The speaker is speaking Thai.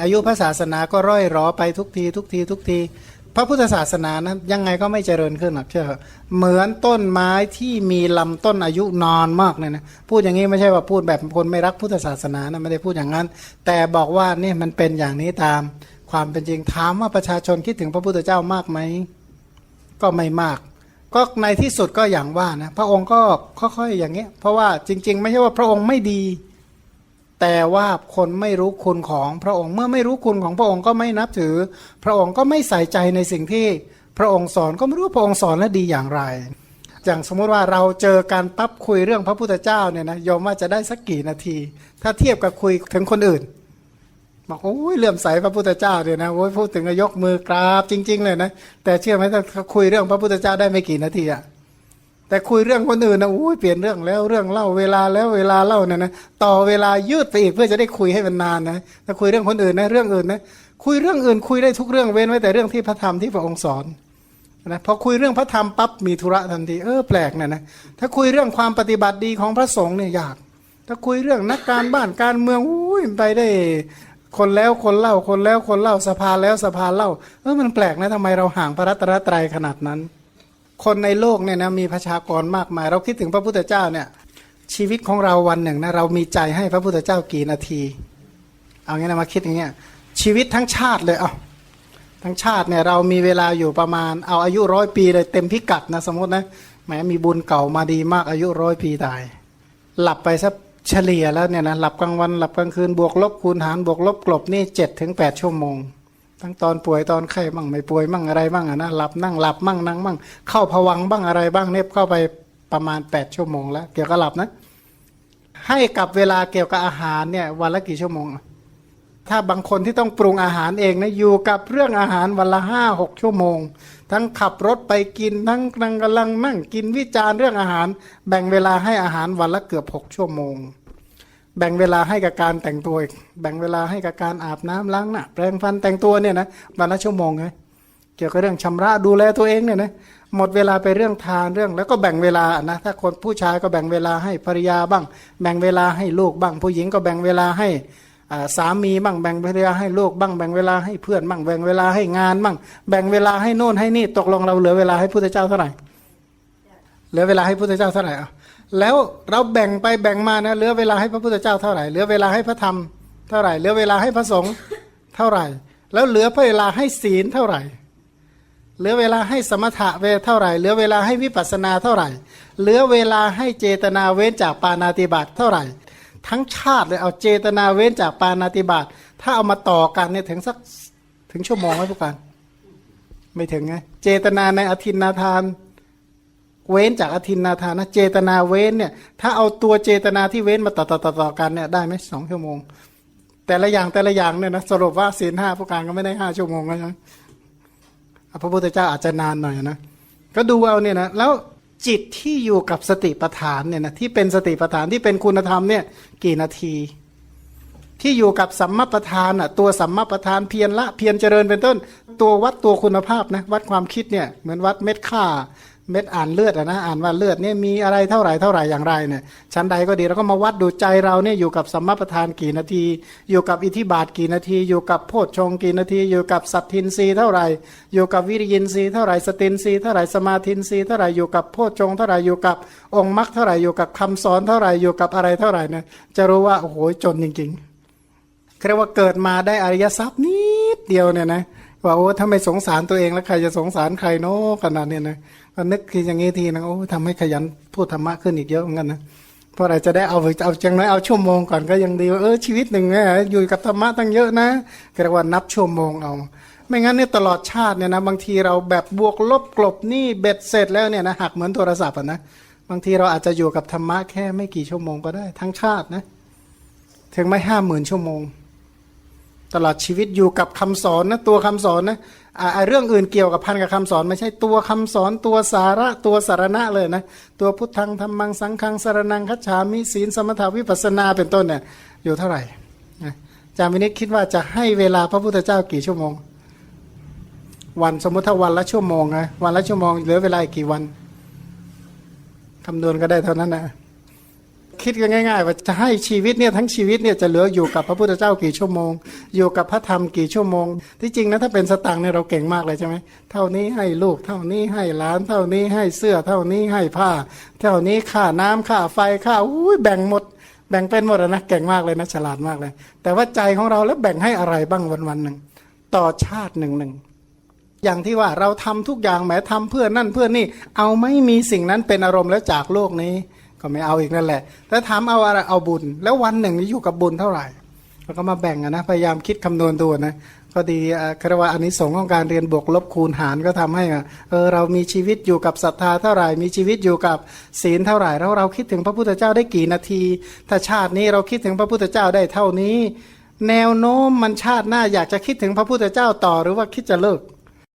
อายุพระศาสนาก็ร่อยรอไปทุกทีทุกทีทุกทีพระพุทธศาสนานะยังไงก็ไม่เจริญขึ้นหรอกเชื่อเถอะเหมือนต้นไม้ที่มีลำต้นอายุนานมากเนี่ยนะพูดอย่างนี้ไม่ใช่ว่าพูดแบบคนไม่รักพุทธศาสนานะไม่ได้พูดอย่างนั้น แต่บอกว่านี่มันเป็นอย่างนี้ตาม ความเป็นจริงถามว่าประชาชนคิดถึงพระพุทธเจ้ามากไหมก็ไม่มาก ก็ในที่สุดก็อย่างว่านะพระองค์ก็ค่อยๆอย่างเงี้ยเพราะว่าจริง ๆ ไม่ใช่ว่าพระองค์ไม่ดี แต่ว่าคนไม่รู้คุณของพระองค์ เมื่อไม่รู้คุณของพระองค์ก็ไม่นับถือ พระองค์ก็ไม่ใส่ใจในสิ่งที่พระองค์สอนก็ไม่รู้พระองค์สอนและดีอย่างไร อย่างสมมติว่าเราเจอการปั๊บคุยเรื่องพระพุทธเจ้าเนี่ยนะยอมว่าจะได้สักกี่นาที ถ้าเทียบกับคุยถึงคนอื่นบอกโอ้ยเลื่อมใสพระพุทธเจ้าเนี่ยนะโอ้ยพูดถึงก็ยกมือกราบจริง ๆ เลยนะแต่เชื่อไหมถ้าคุยเรื่องพระพุทธเจ้าได้ไม่กี่นาทีอะ แต่คุยเรื่องคนอื่นนะโอ้ยเปลี่ยนเรื่องแล้วเรื่องเล่าเวลาแล้วเวลาเล่าเนี่ยนะต่อเวลายืดไปอีกเพื่อจะได้คุยให้มันนานนะถ้าคุยเรื่องคนอื่นนะเรื่องอื่นนะคุยเรื่องอื่นคุยได้ทุกเรื่องเว้นไว้แต่เรื่องที่พระธรรมที่พระองค์สอนนะพอคุยเรื่องพระธรรมปั๊บมีธุระทันทีเออแปลกเนะนะถ้าคุยเรื่องความปฏิบัติดีของพระสงฆ์เนี่ยยาก ถ้าคุยเรื่องนักการบ้านการเมืองอุ้ยไปได้คนแล้วคนเล่าคนแล้วคนเล่าสภาแล้วสภาเล่าเออมันแปลกนะทำไมเราห่างพระรัตนตรัยขนาดนั้น คนในโลกเนี่ยนะมีประชากรมากมาย เราคิดถึงพระพุทธเจ้าเนี่ย ชีวิตของเราวันหนึ่งนะเรามีใจให้พระพุทธเจ้ากี่นาที เอางี้นะมาคิดอย่างเงี้ยชีวิตทั้งชาติเลยเอาทั้งชาติเนี่ยเรามีเวลาอยู่ประมาณ เอาอายุร้อยปีเลยเต็มพิกัดนะสมมตินะแหมมีบุญเก่ามาดีมากอายุร้อยปีตาย หลับไปสักเฉลี่ยแล้วเนี่ยนะหลับกลางวันหลับกลางคืนบวกลบคูณหารบวกลบกลบนี่เจ็ดถึงแปดชั่วโมง ทั้งตอนป่วยตอนไข้บ้างไม่ป่วยบ้างอะไรบ้างอะนะหลับนั่งหลับบ้างนั่งบ้างเข้าผวังบ้างอะไรบ้างเนี่ยเข้าไปประมาณแปดชั่วโมงแล้ว เกี่ยวกับหลับนะ ให้กับเวลาเกี่ยวกับอาหารเนี่ยวันละกี่ชั่วโมง ถ้าบางคนที่ต้องปรุงอาหารเองนะอยู่กับเรื่องอาหารวันละห้าหกชั่วโมง ทั้งขับรถไปกินทั้งกำลังกำลังนั่งกินวิจารณ์เรื่องอาหาร แบ่งเวลาให้อาหารวันละเกือบหกชั่วโมง แบ่งเวลาให้กับการแต่งตัวอีกแบ่งเวลาให้กับการอาบน้ำล้างหน้าแปรงฟันแต่งตัวเนี่ยนะวันละชั่วโมงเลยเกี่ยวกับเรื่องชำระดูแลตัวเองเนี่ยนะหมดเวลาไปเรื่องทานเรื่อง แล้วก็แบ่งเวลานะถ้าคนผู้ชายก็แบ่งเวลาให้ภรรยาบ้าง แบ่งเวลาให้ลูกบ้าง ผู้หญิงก็แบ่งเวลาให้สามีบ้างแบ่งเวลาให้ลูกบ้างแบ่งเวลาให้เพื่อนบ้างแบ่งเวลาให้งานบ้างแบ่งเวลาให้โน่นให้นี่ตกลงเราเหลือเวลาให้พุทธเจ้าเท่าไหร่เหลือเวลาให้พุทธเจ้าเท่าไหร่อะ แล้วเราแบ่งไปแบ่งมานะเหลือเวลาให้พระพุทธเจ้าเท่าไหร่เหลือเวลาให้พระธรรมเท่าไหร่เหลือเวลาให้พระสงฆ์เท่าไหร่ แล้วเหลือเวลาให้ศีลเท่าไหร่ เหลือเวลาให้สมถะเวทเท่าไหร่ เหลือเวลาให้วิปัสสนาเท่าไหร่ เหลือเวลาให้เจตนาเว้นจากปานาติบาตเท่าไหร่ ทั้งชาติเลยเอาเจตนาเว้นจากปานาติบาตถ้าเอามาต่อกันเนี่ยถึงสักถึงชั่วโมงไหมพวกกันไม่ถึงไงเจตนาในอธินนาทาน เว้นจากอธินนาทานะเจตนาเว้นเนี่ยถ้าเอาตัวเจตนาที่เว้นมาต่อต่อต่อต่อกันเนี่ยได้ไหมสองชั่วโมง แต่ละอย่างแต่ละอย่างเนี่ยนะสรุปว่าศีลห้าผู้การก็ไม่ได้ห้าชั่วโมงนะพระพุทธเจ้าอาจจะนานหน่อยนะก็ดูเอาเนี่ยนะแล้วจิตที่อยู่กับสติปัฏฐานเนี่ยนะที่เป็นสติปัฏฐานที่เป็นคุณธรรมเนี่ยกี่นาที ที่อยู่กับสัมมาประธานอะตัวสัมมาประธานเพียรละเพียรเจริญเป็นต้น ตัววัดตัวคุณภาพนะวัดความคิดเนี่ยเหมือนวัดเม็ดค่า เม็ดอ่านเลือดอะนะอ่านว่าเลือดเนี่ยมีอะไรเท่าไหร่เท่าไหร่อย่างไรเนี่ยชั้นใดก็ดีแล้วก็มาวัดดูใจเราเนี่ยอยู่กับสัมมาประธานกี่นาที อยู่กับอิทธิบาทกี่นาที อยู่กับโพชฌงกี่นาที อยู่กับสัตทินรีเท่าไหร่ อยู่กับวิริยินรีเท่าไหร่สตินรีเท่าไหร่สมาธินรีเท่าไหร่อยู่กับโพชฌงเท่าไหร่อยู่กับองค์มรรคเท่าไหร่อยู่กับคำสอนเท่าไหร่อยู่กับอะไรเท่าไหร่เนี่ยจะรู้ว่าโอ้โหจนจริงๆเรียกว่าเกิดมาได้อริยทรัพย์นิดเดียวเนี่ยนะ ว่าโอ้ถ้าไม่สงสารตัวเองแล้วใครจะสงสารใครเนาะขนาดเนี้ยนะก็นึกคิดอย่างนี้ทีนะโอ้ทำให้ขยันพูดธรรมะขึ้นอีกเยอะเหมือนกันนะเพราะอะไรจะได้เอาเอาจังน้อยเอาชั่วโมงก่อนก็ยังดีว่าเออชีวิตหนึ่งเนี่ยอยู่กับธรรมะตั้งเยอะนะเรียกว่านับชั่วโมงเอา ไม่งั้นเนี่ยตลอดชาติเนี่ยนะบางทีเราแบบบวกลบกลบนี่เบ็ดเสร็จแล้วเนี่ยนะหักเหมือนโทรศัพท์อะนะบางทีเราอาจจะอยู่กับธรรมะแค่ไม่กี่ชั่วโมงก็ได้ทั้งชาตินะถึงไม่ห้าหมื่นชั่วโมง ตลอดชีวิตอยู่กับคำสอนนะตัวคำสอนนะอ่าเรื่องอื่นเกี่ยวกับพันกับคำสอน ไม่ใช่ตัวคำสอนตัวสาระตัวสารณะเลยนะ ตัวพุทธังธรรมังสังฆังสารนังคัจฉามิศีลสมถาวิปัสนาเป็นต้นเนี่ยอยู่เท่าไหร่นะอาจารย์วินิจคิดว่าจะให้เวลาพระพุทธเจ้ากี่ชั่วโมง วันสมมติถ้าวันละชั่วโมงนะวันละชั่วโมงเหลือเวลาอีกกี่วันคำนวณก็ได้เท่านั้นนะ คิดกันง่ายๆว่าจะให้ชีวิตเนี่ยทั้งชีวิตเนี่ยจะเหลืออยู่กับพระพุทธเจ้ากี่ชั่วโมง อยู่กับพระธรรมกี่ชั่วโมง ที่จริงนะถ้าเป็นสตังค์เนี่ยเราเก่งมากเลยใช่ไหมเท่านี้ให้ลูกเท่านี้ให้หลานเท่านี้ให้เสื้อเท่านี้ให้ผ้า เท่านี้ค่าน้ำค่าไฟค่าอุ้ยแบ่งหมด แบ่งเป็นหมดนะเก่งมากเลยนะฉลาดมากเลย แต่ว่าใจของเราแล้วแบ่งให้อะไรบ้างวันวันๆหนึ่งต่อชาติหนึ่งหนึ่งอย่างที่ว่าเราทำทุกอย่างแหมทำเพื่อนั่นเพื่อนี่ เอาไม่มีสิ่งนั้นเป็นอารมณ์แล้วจากโลกนี้ ก็ไม่เอาอีกนั่นแหละแต่ถามเอาอะไรเอาบุญ แล้ววันหนึ่งนี้อยู่กับบุญเท่าไหร่เราก็มาแบ่งนะพยายามคิดคำนวณดูนะก็ดีคารวะอันนี้สงของการเรียนบวกลบคูณหารก็ทำให้เออเรามีชีวิตอยู่กับศรัทธาเท่าไหร่ มีชีวิตอยู่กับศีลเท่าไหร่แล้วเราคิดถึงพระพุทธเจ้าได้กี่นาที ถ้าชาตินี้เราคิดถึงพระพุทธเจ้าได้เท่านี้ แนวโน้มมันชาติหน้าอยากจะคิดถึงพระพุทธเจ้าต่อหรือว่าคิดจะเลิก